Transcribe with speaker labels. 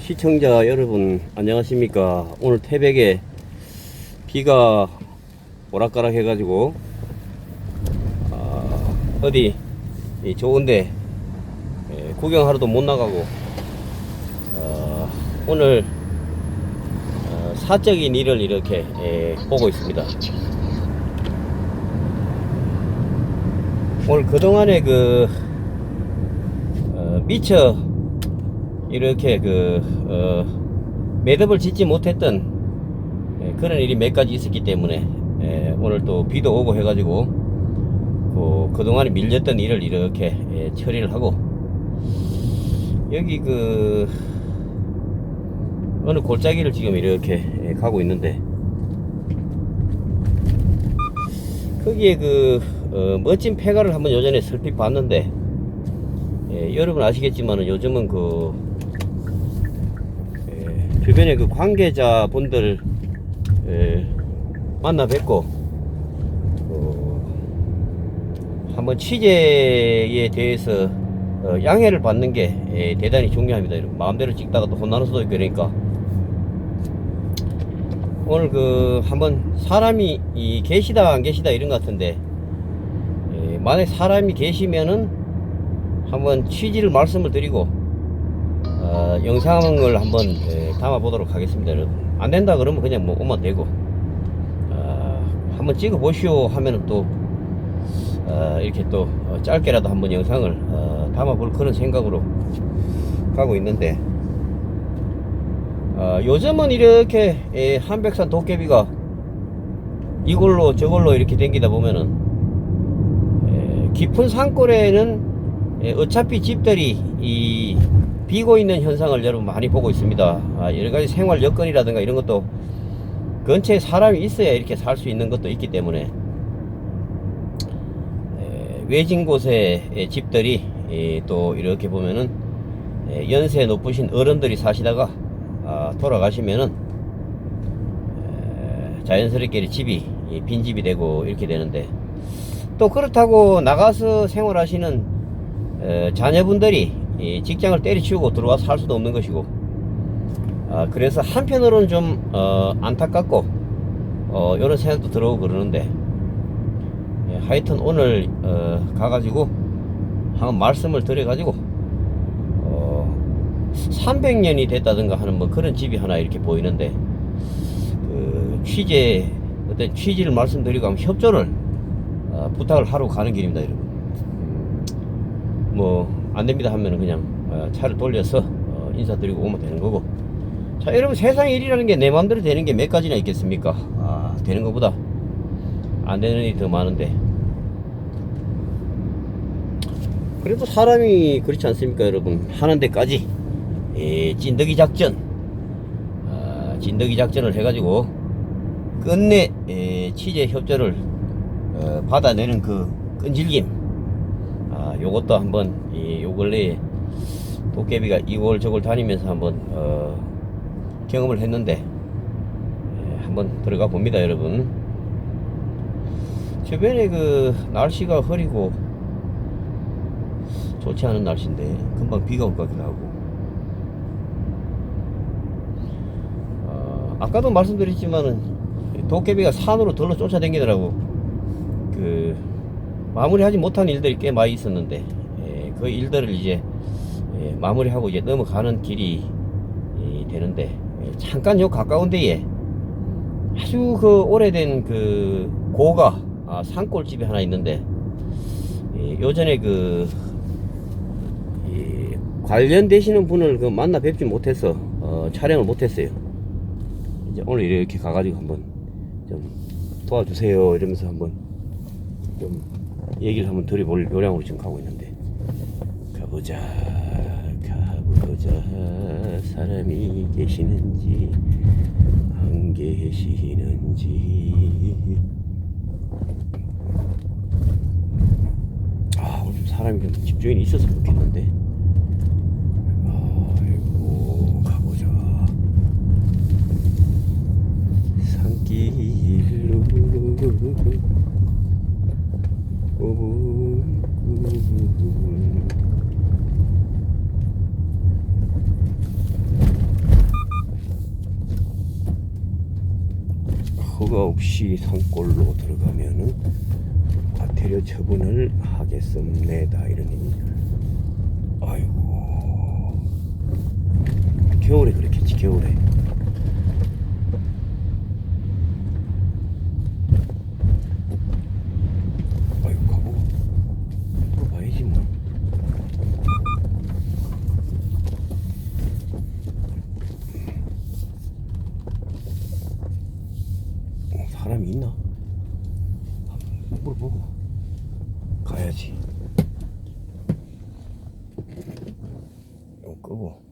Speaker 1: 시청자 여러분 안녕하십니까? 오늘 태백에 비가 오락가락 해가지고 아, 어디 이 좋은데 예, 구경하러도 못 나가고 어, 오늘 어, 사적인 일을 이렇게 예, 보고 있습니다. 오늘 그동안에 그 어, 미처 이렇게 그 어, 매듭을 짓지 못했던 예, 그런 일이 몇 가지 있었기 때문에 예, 오늘 또 비도 오고 해가지고 그, 그동안에 밀렸던 일을 이렇게 예, 처리를 하고 여기 그 어느 골짜기를 지금 이렇게 예, 가고 있는데 거기에 그 어, 멋진 폐가를 한번 요전에 설핏 봤는데 예, 여러분 아시겠지만 요즘은 그 예, 주변에 그 관계자분들 예, 만나 뵙고 어, 한번 취재에 대해서 어, 양해를 받는 게 예, 대단히 중요합니다. 마음대로 찍다가 또 혼나는 수도 있고 그러니까 오늘 그 한번 사람이 이 계시다 안 계시다 이런 것 같은데 예, 만약 사람이 계시면은 한번 취지를 말씀을 드리고 어, 영상을 한번 예, 담아 보도록 하겠습니다. 여러분. 안 된다 그러면 그냥 뭐 오면 되고 어, 한번 찍어 보시오 하면은 또 어, 이렇게 또 어, 짧게라도 한번 영상을 어, 담아 볼 그런 생각으로 가고 있는데 어, 요즘은 이렇게 예, 한백산 도깨비가 이걸로 저걸로 이렇게 댕기다 보면은 예, 깊은 산골에는 예, 어차피 집들이 이 비고 있는 현상을 여러분 많이 보고 있습니다. 아, 여러 가지 생활 여건이라든가 이런 것도 근처에 사람이 있어야 이렇게 살 수 있는 것도 있기 때문에 에, 외진 에, 집들이 에, 또 이렇게 보면은 에, 연세 높으신 어른들이 사시다가 아, 돌아가시면은 에, 자연스럽게 집이 이 빈집이 되고 이렇게 되는데 또 그렇다고 나가서 생활하시는 에, 자녀분들이 이 직장을 때려치우고 들어와서 살 수도 없는 것이고 아, 그래서 한편으로는 좀 어, 안타깝고 어, 이런 생각도 들어오고 그러는데 예, 하여튼 오늘 어, 가가지고 한번 말씀을 드려가지고 어, 300년이 됐다든가 하는 뭐 그런 집이 하나 이렇게 보이는데 그 취재 어떤 취지를 말씀드리고 하면 협조를 어, 부탁을 하러 가는 길입니다 여러분. 뭐 안 됩니다 하면은 그냥 어, 차를 돌려서 어, 인사드리고 오면 되는 거고. 자 여러분 세상 일이라는 게 내 마음대로 되는 게 몇 가지나 있겠습니까? 아 되는 것보다 안 되는 일이 더 많은데. 그래도 사람이 그렇지 않습니까 여러분? 하는 데까지 예, 찐덕이 작전. 아, 찐덕이 작전을 해가지고 끝내 예, 취재 협조를 어, 받아내는 그 끈질김 아, 요것도 한번 이, 요 근래에 도깨비가 이골 저골 다니면서 한번 어, 경험을 했는데 예, 한번 들어가 봅니다 여러분. 주변에 그 날씨가 흐리고 좋지 않은 날씨인데 금방 비가 올 것 같기도 하고. 어, 아까도 말씀드렸지만은 도깨비가 산으로 들러 쫓아다니더라고. 그 마무리하지 못한 일들이 꽤 많이 있었는데 예, 그 일들을 이제 예, 마무리하고 이제 넘어가는 길이 이, 되는데 예, 잠깐 요 가까운 데에 아주 그 오래된 그 고가 아, 산골집이 하나 있는데 예, 요전에 그 이, 관련되시는 분을 그 만나 뵙지 못해서 어, 촬영을 못했어요. 이제 오늘 이렇게 가가지고 한번 좀 도와주세요 이러면서 한번 좀 얘기를 한번 드려볼 요량으로 지금 가고 있는데. 가보자 가보자 사람이 계시는지 안 계시는지. 아 오늘 좀 사람이 좀 집중이 있어서 좋겠는데. 아이고 가보자. 산길로 허가 없이 산골로 들어가면 과태료 처분을 하겠습니다. 이런 의미입니다. 아이고. 겨울에 그렇겠지 겨울에. 사람이 있나? 한번 물어보고 가야지. 좀 끄고.